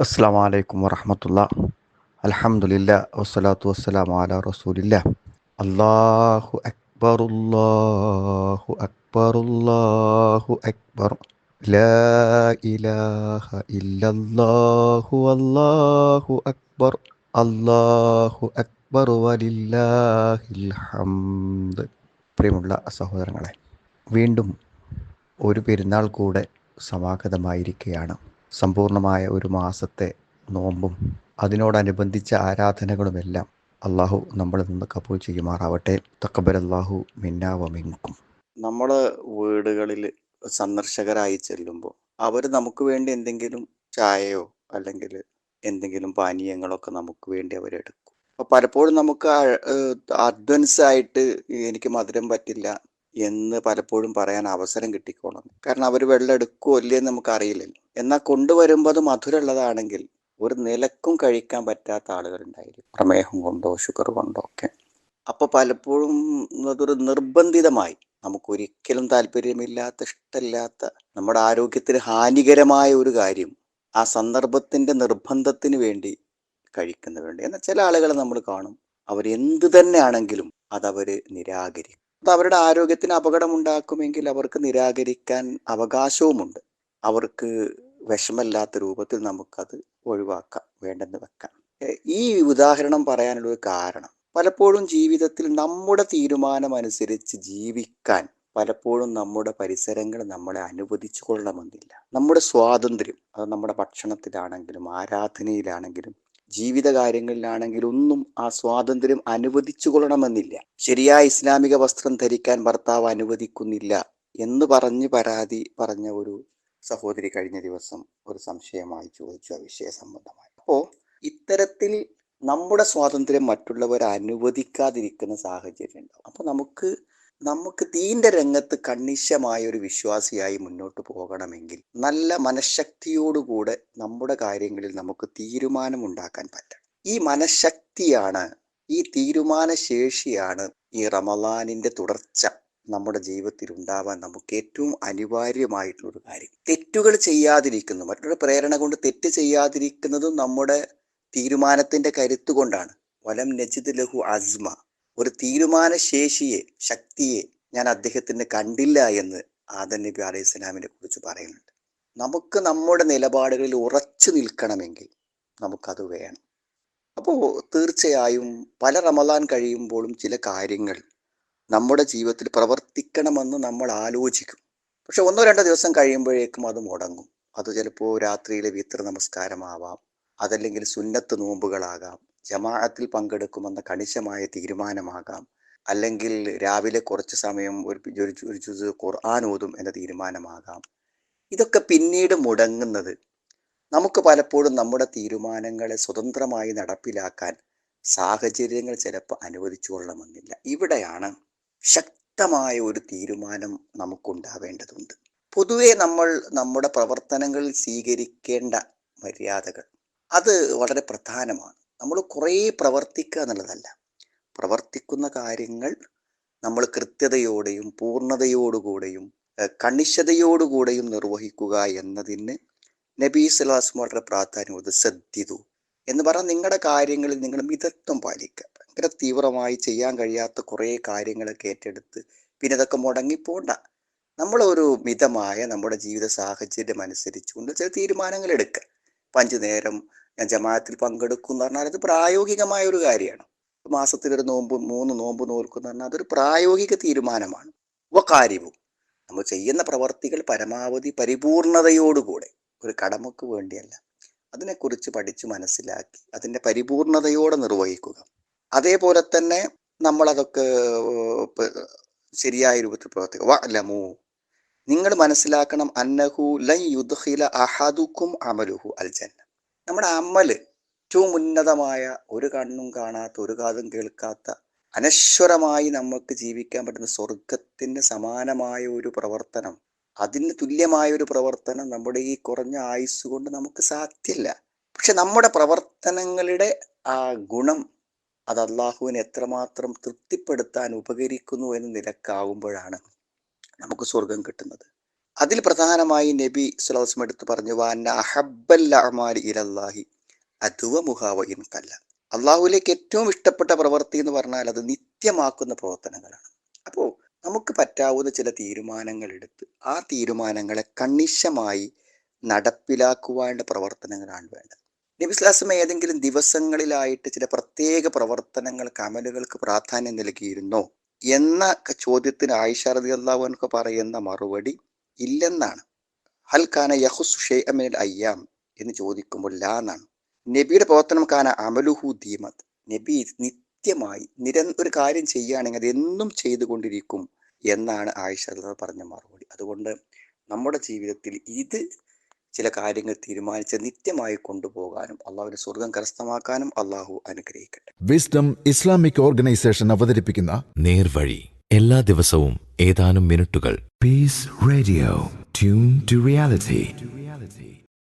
അസ്സാം വലൈക്കും വറഹമത്തുള്ള അലഹമുല്ല വസ്സലാത്തു വസ്സലാം അല റസൂലില്ല അള്ളാഹു അക്ബർ അല്ലാഹു അക്ബർ. അല്ലാഹു അക്ബർ ഇലാഹ ഇല്ലല്ലാഹു അല്ലാഹു അക്ബർ. അല്ലാഹു അക്ബർ വലില്ലാഹിൽ ഹംദ്. പ്രിയമുള്ള സഹോദരങ്ങളെ വീണ്ടും ഒരു പെരുന്നാൾ കൂടെ സമാഗതമായിരിക്കുകയാണ്. സമ്പൂർണമായ ഒരു മാസത്തെ നോമ്പും അതിനോടനുബന്ധിച്ച ആരാധനകളുമെല്ലാം അള്ളാഹു നമ്മളിൽ നിന്ന് കബൂൽ ചെയ്യുമാറാവട്ടെ. തക്കബരല്ലാഹു മിന്നാവമിങ്കും നമ്മൾ വീടുകളിൽ സന്ദർശകരായി ചെല്ലുമ്പോൾ അവർ നമുക്ക് വേണ്ടി എന്തെങ്കിലും ചായയോ അല്ലെങ്കിൽ എന്തെങ്കിലും പാനീയങ്ങളൊക്കെ നമുക്ക് വേണ്ടി അവരെടുക്കും അപ്പോൾ പലപ്പോഴും നമുക്ക് അഡ്വൻസ് ആയിട്ട് എനിക്ക് മധുരം പറ്റില്ല എന്ന് പലപ്പോഴും പറയാൻ അവസരം കിട്ടിക്കോണം കാരണം അവർ വെള്ളം എടുക്കുമോ ഇല്ലയെന്ന് നമുക്ക് അറിയില്ലല്ലോ എന്നാൽ കൊണ്ടുവരുമ്പോൾ മധുരമുള്ളതാണെങ്കിൽ ഒരു നിലക്കും കഴിക്കാൻ പറ്റാത്ത ആളുകളുണ്ടായിരിക്കും. പ്രമേഹം കൊണ്ടോ ഷുഗർ കൊണ്ടോ ഒക്കെ. അപ്പോൾ പലപ്പോഴും അതൊരു നിർബന്ധിതമായി. നമുക്ക് ഒരിക്കലും താല്പര്യമില്ലാത്ത ഇഷ്ടമില്ലാത്ത നമ്മുടെ ആരോഗ്യത്തിന് ഹാനികരമായ ഒരു കാര്യം ആ സന്ദർഭത്തിന്റെ നിർബന്ധത്തിന് വേണ്ടി കഴിക്കുന്നവരുണ്ട്. എന്നാൽ ചില ആളുകളെ നമ്മൾ കാണും. അവർ എന്ത് തന്നെയാണെങ്കിലും അതവര് നിരാകരിക്കും. അത് അവരുടെ ആരോഗ്യത്തിന് അപകടമുണ്ടാക്കുമെങ്കിൽ അവർക്ക് നിരാകരിക്കാൻ അവകാശവുമുണ്ട്. അവർക്ക് വിഷമല്ലാത്ത രൂപത്തിൽ നമുക്കത് ഒഴിവാക്കാം വേണ്ടെന്ന് വെക്കാം. ഈ ഉദാഹരണം പറയാനുള്ള ഒരു കാരണം പലപ്പോഴും ജീവിതത്തിൽ നമ്മുടെ തീരുമാനമനുസരിച്ച് ജീവിക്കാൻ പലപ്പോഴും നമ്മുടെ പരിസരങ്ങൾ നമ്മളെ അനുവദിച്ചു കൊള്ളണമെന്നില്ല നമ്മുടെ സ്വാതന്ത്ര്യം അത് നമ്മുടെ ഭക്ഷണത്തിലാണെങ്കിലും ആരാധനയിലാണെങ്കിലും ജീവിത കാര്യങ്ങളിലാണെങ്കിൽ ഒന്നും ആ സ്വാതന്ത്ര്യം അനുവദിച്ചു കൊള്ളണമെന്നില്ല ശരിയായ ഇസ്ലാമിക വസ്ത്രം ധരിക്കാൻ ഭർത്താവ് അനുവദിക്കുന്നില്ല എന്ന് പറഞ്ഞ് പരാതി പറഞ്ഞ ഒരു സഹോദരി കഴിഞ്ഞ ദിവസം ഒരു സംശയമായി ചോദിച്ചു ആ വിഷയ സംബന്ധമായി. അപ്പോൾ ഇത്തരത്തിൽ നമ്മുടെ സ്വാതന്ത്ര്യം മറ്റുള്ളവർ അനുവദിക്കാതിരിക്കുന്ന സാഹചര്യം ഉണ്ടാവും. അപ്പോൾ നമുക്ക് നമുക്ക് ദീന്റെ രംഗത്ത് കണിശമായ ഒരു വിശ്വാസിയായി മുന്നോട്ട് പോകണമെങ്കിൽ നല്ല മനഃശക്തിയോടുകൂടെ നമ്മുടെ കാര്യങ്ങളിൽ നമുക്ക് തീരുമാനമുണ്ടാക്കാൻ പറ്റണം. ഈ മനഃശക്തിയാണ് ഈ തീരുമാനശേഷിയാണ് ഈ റമലാനിന്റെ തുടർച്ച നമ്മുടെ ജീവിതത്തിൽ ഉണ്ടാവാൻ നമുക്ക് ഏറ്റവും അനിവാര്യമായിട്ടുള്ള ഒരു കാര്യം. തെറ്റുകൾ ചെയ്യാതിരിക്കുന്നു മറ്റൊരു പ്രേരണ കൊണ്ട് തെറ്റ് ചെയ്യാതിരിക്കുന്നതും നമ്മുടെ തീരുമാനത്തിന്റെ കരുത്ത് കൊണ്ടാണ്. വലം നജിദ് ലഹു അസ്മ. ഒരു തീരുമാനശേഷിയെ ശക്തിയെ ഞാൻ അദ്ദേഹത്തിന് കണ്ടില്ല എന്ന് ആദൻ നബി അലൈഹി ഇസ്ലാമിനെ കുറിച്ച് പറയുന്നുണ്ട്. നമുക്ക് നമ്മുടെ നിലപാടുകളിൽ ഉറച്ചു നിൽക്കണമെങ്കിൽ നമുക്കത് വേണം. അപ്പോൾ തീർച്ചയായും പല റമദാൻ കഴിയുമ്പോഴും ചില കാര്യങ്ങൾ നമ്മുടെ ജീവിതത്തിൽ പ്രവർത്തിക്കണമെന്ന് നമ്മൾ ആലോചിക്കും. പക്ഷെ ഒന്നോ രണ്ടോ ദിവസം കഴിയുമ്പോഴേക്കും അത് മുടങ്ങും. അത് ചിലപ്പോൾ രാത്രിയിലെ വിത്ര നമസ്കാരമാവാം. അതല്ലെങ്കിൽ സുന്നത്ത് നോമ്പുകളാകാം. ജമാഅത്തിൽ പങ്കെടുക്കുമെന്ന കണിശമായ തീരുമാനമാകാം. അല്ലെങ്കിൽ രാവിലെ കുറച്ച് സമയം ഒരു ഖുർആൻ ഓതും എന്ന തീരുമാനമാകാം. ഇതൊക്കെ പിന്നീട് മുടങ്ങുന്നത് നമുക്ക് പലപ്പോഴും നമ്മുടെ തീരുമാനങ്ങളെ സ്വതന്ത്രമായി നടപ്പിലാക്കാൻ സാഹചര്യങ്ങൾ ചിലപ്പോൾ അനുവദിച്ചു കൊള്ളണമെന്നില്ല ഇവിടെയാണ് ശക്തമായ ഒരു തീരുമാനം നമുക്കുണ്ടാവേണ്ടതുണ്ട്. പൊതുവെ നമ്മൾ നമ്മുടെ പ്രവർത്തനങ്ങളിൽ സ്വീകരിക്കേണ്ട മര്യാദകൾ. അത് വളരെ പ്രധാനമാണ്. നമ്മൾ കുറേ പ്രവർത്തിക്കുക എന്നുള്ളതല്ല. പ്രവർത്തിക്കുന്ന കാര്യങ്ങൾ നമ്മൾ കൃത്യതയോടെയും പൂർണതയോടുകൂടെയും കണിശതയോടുകൂടെയും നിർവഹിക്കുക എന്നതിന് നബി സലാസ് വളരെ പ്രാധാന്യം കൊടുത്ത് എന്ന് പറഞ്ഞാൽ നിങ്ങളുടെ കാര്യങ്ങളിൽ നിങ്ങൾ മിതത്വം പാലിക്കുക. ഭയങ്കര തീവ്രമായി ചെയ്യാൻ കഴിയാത്ത കുറേ കാര്യങ്ങളൊക്കെ ഏറ്റെടുത്ത് പിന്നെ ഇതൊക്കെ മുടങ്ങിപ്പോണ്ട. നമ്മളൊരു മിതമായ നമ്മുടെ ജീവിത സാഹചര്യം അനുസരിച്ചുകൊണ്ട് ചില തീരുമാനങ്ങൾ എടുക്കുക. അപ്പം അഞ്ചു നേരം ഞാൻ ജമാഅത്തിൽ പങ്കെടുക്കും എന്ന് പറഞ്ഞാൽ അത് പ്രായോഗികമായ ഒരു കാര്യമാണ്. മാസത്തിൽ ഒരു നോമ്പ് മൂന്ന് നോമ്പ് നോൽക്കും എന്ന് പറഞ്ഞാൽ അതൊരു പ്രായോഗിക തീരുമാനമാണ്. കാര്യവും. നമ്മൾ ചെയ്യുന്ന പ്രവർത്തികൾ പരമാവധി പരിപൂർണതയോടുകൂടെ. ഒരു കടമക്ക് വേണ്ടിയല്ല. അതിനെക്കുറിച്ച് പഠിച്ച് മനസ്സിലാക്കി അതിന്റെ പരിപൂർണതയോടെ നിർവഹിക്കുക. അതേപോലെ തന്നെ നമ്മളതൊക്കെ ശരിയായ രൂപത്തിൽ പ്രവർത്തിക്കുക. വലമു നിങ്ങൾ മനസ്സിലാക്കണം അന്നഹു ലൈ യുദ്ഹില അഹാദുക്കും അമലുഹു അൽ ജന്ന നമ്മുടെ അമ്മൽ ഏറ്റവും ഉന്നതമായ ഒരു കണ്ണും കാണാത്ത ഒരു കാതും കേൾക്കാത്ത അനശ്വരമായി നമുക്ക് ജീവിക്കാൻ പറ്റുന്ന സ്വർഗത്തിന് സമാനമായ ഒരു പ്രവർത്തനം അതിന് തുല്യമായ ഒരു പ്രവർത്തനം നമ്മുടെ ഈ കുറഞ്ഞ ആയുസ് കൊണ്ട് നമുക്ക് സാധ്യല്ല. പക്ഷെ നമ്മുടെ പ്രവർത്തനങ്ങളുടെ ആ ഗുണം അത് അള്ളാഹുവിനെ എത്രമാത്രം തൃപ്തിപ്പെടുത്താൻ ഉപകരിക്കുന്നു എന്ന നിലക്കാവുമ്പോഴാണ് നമുക്ക് സ്വർഗം കിട്ടുന്നത്. അതിൽ പ്രധാനമായി നബി സുലാസ്മ എടുത്ത് പറഞ്ഞു വാന്ന കല്ല അള്ളാഹുലേക്ക് ഏറ്റവും ഇഷ്ടപ്പെട്ട പ്രവൃത്തി എന്ന് പറഞ്ഞാൽ അത് നിത്യമാക്കുന്ന പ്രവർത്തനങ്ങളാണ്. അപ്പോൾ നമുക്ക് പറ്റാവുന്ന ചില തീരുമാനങ്ങൾ എടുത്ത് ആ തീരുമാനങ്ങളെ കണിശമായി നടപ്പിലാക്കുവാനുള്ള പ്രവർത്തനങ്ങളാണ് വേണ്ടത്. നബിസ്ലാസം ഏതെങ്കിലും ദിവസങ്ങളിലായിട്ട് ചില പ്രത്യേക പ്രവർത്തനങ്ങൾ അമലുകൾക്ക് പ്രാധാന്യം നൽകിയിരുന്നോ? എന്ന ചോദ്യത്തിന് ആയിഷ റതി അള്ളാഹുനൊക്കെ പറയുന്ന മറുപടി ഇല്ലെന്നാണ്. ഹൽ ഖാന യഹുസു ഷെയ്അമിനൽ അയ്യാം എന്ന് ചോദിക്കുമ്പോൾ ലാ എന്നാണ്. നബിയുടെ പ്രവർത്തനം കാന അമലുഹു ദീമത്. നബി നിത്യമായി നിര ഒരു കാര്യം ചെയ്യുകയാണെങ്കിൽ അതെന്നും ചെയ്തുകൊണ്ടിരിക്കും എന്നാണ് ആയിഷ പറഞ്ഞ മറുപടി. അതുകൊണ്ട് നമ്മുടെ ജീവിതത്തിൽ ഇത് ചില കാര്യങ്ങൾ തീരുമാനിച്ച് നിത്യമായി കൊണ്ടുപോകാനും അള്ളാഹുവിന്റെ സ്വർഗം കരസ്ഥമാക്കാനും അള്ളാഹു അനുഗ്രഹിക്കട്ടെ. വിസ്ഡം ഇസ്ലാമിക് ഓർഗനൈസേഷൻ അവതരിപ്പിക്കുന്ന നേർവഴി. എല്ലാ ദിവസവും ഏതാനും മിനിറ്റുകൾ. Peace radio tune to reality